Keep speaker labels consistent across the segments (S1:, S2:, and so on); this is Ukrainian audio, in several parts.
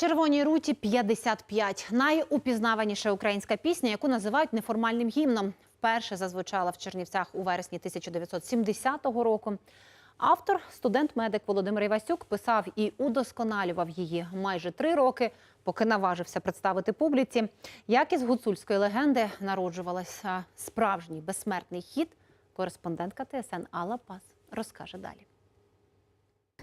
S1: Червоній руті 55. Найупізнаваніша українська пісня, яку називають неформальним гімном. Вперше зазвучала в Чернівцях у вересні 1970 року. Автор, студент-медик Володимир Івасюк, писав і удосконалював її майже три роки, поки наважився представити публіці. Як із гуцульської легенди народжувалася справжній безсмертний хіт, кореспондентка ТСН Алла Пас розкаже далі.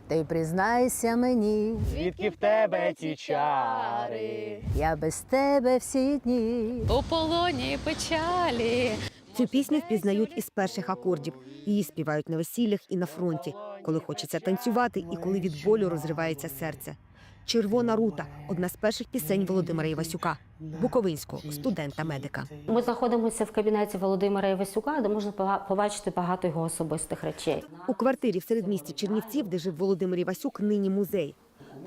S2: Ти признайся мені,
S3: Звідки в тебе ці чари?
S2: я без тебе всі дні.
S4: у полоні печалі.
S5: Цю пісню впізнають із перших акордів. Її співають на весіллях і на фронті, коли хочеться танцювати і коли від болю розривається серце. Червона рута одна з перших пісень Володимира Івасюка, Буковинського студента-медика.
S6: Ми знаходимося в кабінеті Володимира Івасюка, де можна побачити багато його особистих речей.
S5: У квартирі в середмісті Чернівців, де жив Володимир Івасюк, нині музей.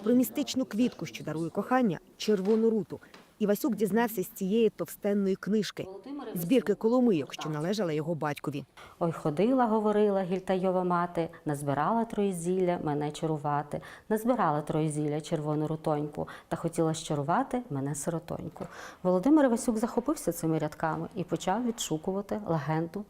S5: Про містичну квітку, що дарує кохання, червону руту. Івасюк дізнався з цієї товстенної книжки збірки коломийок, що належала його батькові.
S6: Ой, ходила, говорила гільтайова мати, назбирала троєзілля мене чарувати, назбирала троєзілля червону рутоньку та хотіла щарувати мене сиротоньку. Володимир Васюк захопився цими рядками і почав відшукувати легенду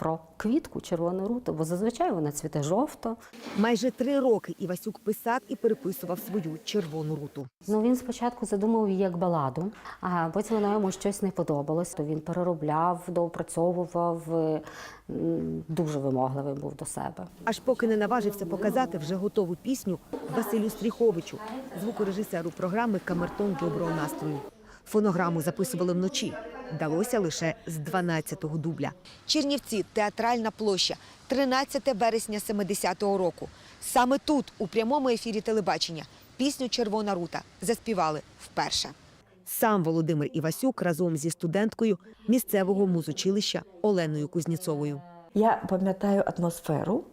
S6: про квітку червону руту, бо зазвичай вона цвіте жовто.
S5: Майже три роки Івасюк писав і переписував свою червону руту.
S6: Ну він спочатку задумав її як баладу, а потім воно йому щось не подобалось. То він переробляв, доопрацьовував. е, Дуже вимогливий був до себе.
S5: Аж поки не наважився показати вже готову пісню Василю Стріховичу, звукорежисеру програми Камертон доброго настрою. Фонограму записували вночі. Вдалося лише з 12-го дубля. Чернівці, театральна площа, 13 вересня 70-го року. Саме тут, у прямому ефірі телебачення, пісню Червона рута заспівали вперше. Сам Володимир Івасюк разом зі студенткою місцевого музучилища Оленою Кузніцовою.
S7: Я пам'ятаю атмосферу.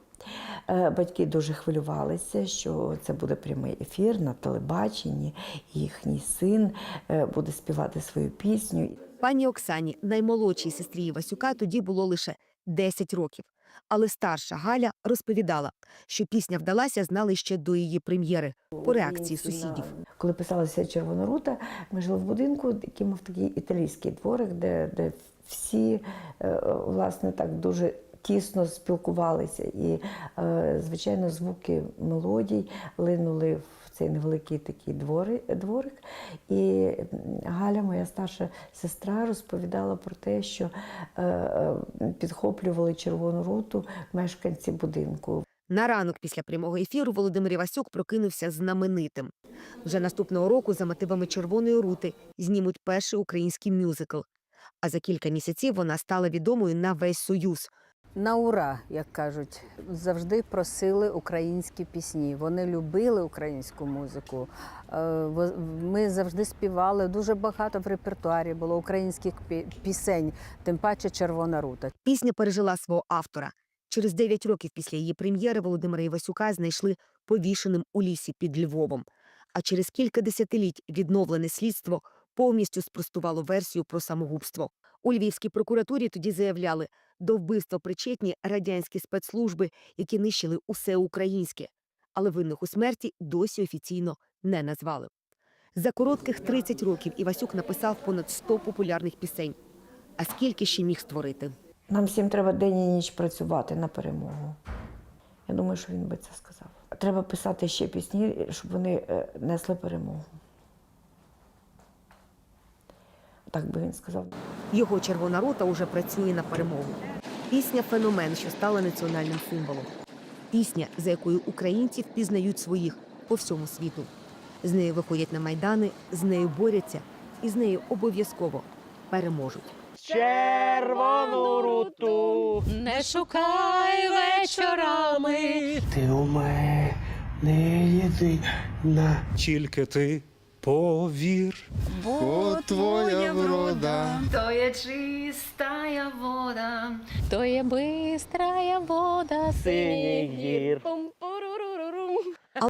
S7: Е, Батьки дуже хвилювалися, що це буде прямий ефір на телебаченні. Їхній син е, буде співати свою пісню.
S5: Пані Оксані, наймолодшій сестрі Івасюка, тоді було лише 10 років. Але старша Галя розповідала, що пісня вдалася, знали ще до її прем'єри по реакції сусідів.
S7: Коли писалася Червона рута, ми жили в будинку, який мав такий італійський дворик, де, де всі е, власне так дуже тісно спілкувалися. І, е, звичайно, звуки мелодій линули в цей невеликий такий двори, дворик. І Галя, моя старша сестра, розповідала про те, що е, е, підхоплювали червону руту мешканці будинку.
S5: На ранок після прямого ефіру Володимир Івасюк прокинувся знаменитим. Вже наступного року за мотивами червоної рути знімуть перший український мюзикл. А за кілька місяців вона стала відомою на весь союз.
S2: На ура, як кажуть, завжди просили українські пісні. Вони любили українську музику. Е, Ми завжди співали дуже багато в репертуарі було українських пі- пісень, тим паче Червона рута.
S5: Пісня пережила свого автора. Через 9 років після її прем'єри Володимира Івасюка знайшли повішеним у лісі під Львовом. А через кілька десятиліть відновлене слідство повністю спростувало версію про самогубство. У Львівській прокуратурі тоді заявляли, до вбивства причетні радянські спецслужби, які нищили усе українське. Але винних у смерті досі офіційно не назвали. За коротких 30 років Івасюк написав понад 100 популярних пісень. А скільки ще міг створити?
S7: Нам всім треба день і ніч працювати на перемогу. Я думаю, що він би це сказав. Треба писати ще пісні, щоб вони е, несли перемогу. Так би він сказав.
S5: Його червона рота уже працює на перемогу. Пісня феномен, що стала національним символом. Пісня, за якою українці впізнають своїх по всьому світу. З нею виходять на майдани, з нею борються і з нею обов'язково переможуть.
S3: Червону руту.
S4: Не шукай вечорами.
S3: Ти у мене єдина.
S8: Тільки ти повір.
S4: Бо
S9: твоя врода,
S4: то є чистая вода, то є бистрая вода,
S3: синіх гір.
S4: Пум-пурурурум.